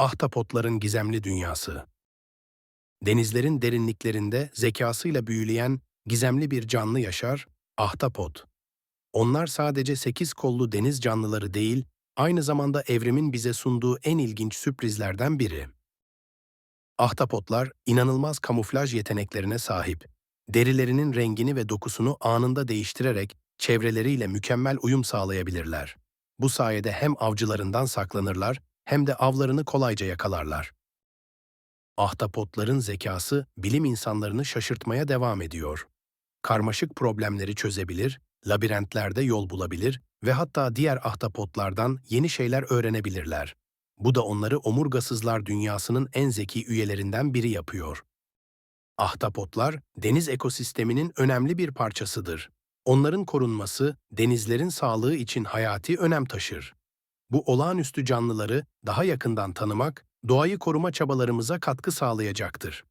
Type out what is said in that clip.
Ahtapotların gizemli dünyası. Denizlerin derinliklerinde zekasıyla büyüleyen gizemli bir canlı yaşar, ahtapot. Onlar sadece sekiz kollu deniz canlıları değil, aynı zamanda evrimin bize sunduğu en ilginç sürprizlerden biri. Ahtapotlar inanılmaz kamuflaj yeteneklerine sahip. Derilerinin rengini ve dokusunu anında değiştirerek çevreleriyle mükemmel uyum sağlayabilirler. Bu sayede hem avcılarından saklanırlar hem de avlarını kolayca yakalarlar. Ahtapotların zekası bilim insanlarını şaşırtmaya devam ediyor. Karmaşık problemleri çözebilir, labirentlerde yol bulabilir ve hatta diğer ahtapotlardan yeni şeyler öğrenebilirler. Bu da onları omurgasızlar dünyasının en zeki üyelerinden biri yapıyor. Ahtapotlar, deniz ekosisteminin önemli bir parçasıdır. Onların korunması, denizlerin sağlığı için hayati önem taşır. Bu olağanüstü canlıları daha yakından tanımak, doğayı koruma çabalarımıza katkı sağlayacaktır.